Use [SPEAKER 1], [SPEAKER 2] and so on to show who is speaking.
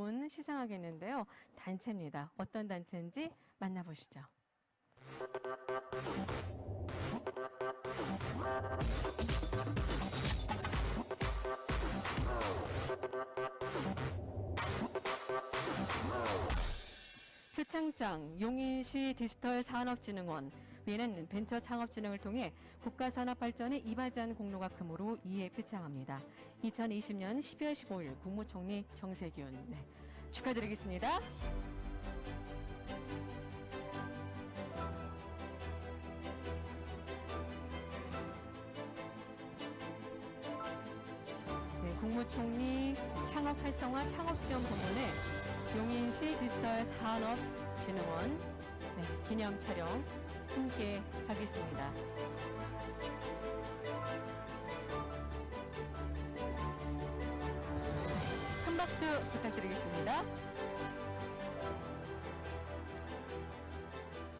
[SPEAKER 1] 본 시상하겠는데요. 단체입니다. 어떤 단체인지 만나보시죠. 표창장 용인시 디지털 산업진흥원 위에는 벤처 창업 진흥을 통해 국가 산업 발전에 이바지한 공로가 크므로 이에 표창합니다. 2020년 12월 15일 국무총리 정세균 네, 축하드리겠습니다. 네, 국무총리 창업 활성화 창업 지원 부문에 용인시 디지털 산업 진흥원 네, 기념 촬영 함께 하겠습니다. 큰 박수 부탁드리겠습니다.